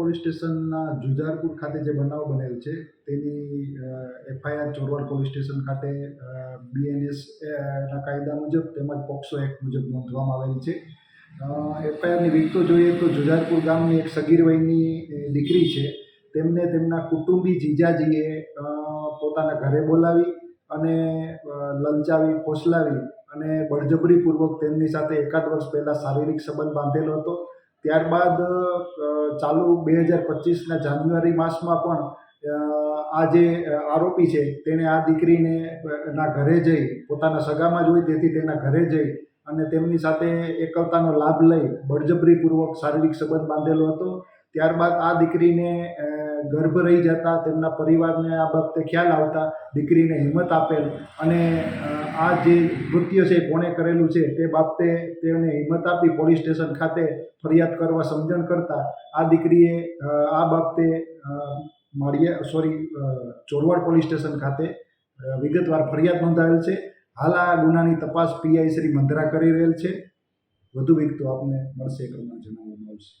Police સ્ટેશનના જુજારપુર ખાતે જે બનાવ બનેલ છે, તેની એફઆઈઆર ચોરવાડ પોલીસ સ્ટેશન ખાતે બીએનએસ ના કાયદા મુજબ તેમજ પોક્સો એક્ટ મુજબ નોંધવામાં આવેલી છે. એફઆઈઆરની વિગતો જોઈએ તો જુજારપુર ગામની એક સગીર વયની દીકરી છે. તેમને તેમના કુટુંબી જીજાજીએ પોતાના ઘરે બોલાવી અને લલચાવી, ફોસલાવી અને બળજબરીપૂર્વક તેમની સાથે એકાદ વર્ષ પહેલાં શારીરિક સંબંધ બાંધેલો હતો. ત્યારબાદ ચાલુ બે હજાર પચીસના જાન્યુઆરી માસમાં પણ આ જે આરોપી છે, તેણે આ દીકરીને ના ઘરે જઈ, પોતાના સગામાં જ હોય તેથી તેના ઘરે જઈ અને તેમની સાથે એકલતાનો લાભ લઈ બળજબરીપૂર્વક શારીરિક સંબંધ બાંધેલો હતો. ત્યારબાદ આ દીકરીને ગર્ભ રહી જતા, તેમના પરિવારને આ બાબતે ખ્યાલ આવતા, દીકરીને હિંમત આપેલ અને આ જે કૃત્ય છે, કોણે કરેલું છે, તે બાબતે તેમને હિંમત આપી પોલીસ સ્ટેશન ખાતે ફરિયાદ કરવા સમજણ કરતા, આ દીકરીએ આ બાબતે Maliya, sorry Chorwad police station ખાતે વિગતવાર ફરિયાદ નોંધાયેલ છે. હાલ આ ગુનાની તપાસ પીઆઈ શ્રી મંધરા કરી રહેલ છે. વધુ વિગતો આપને મળશે પ્રમાણે જણાવવામાં આવશે.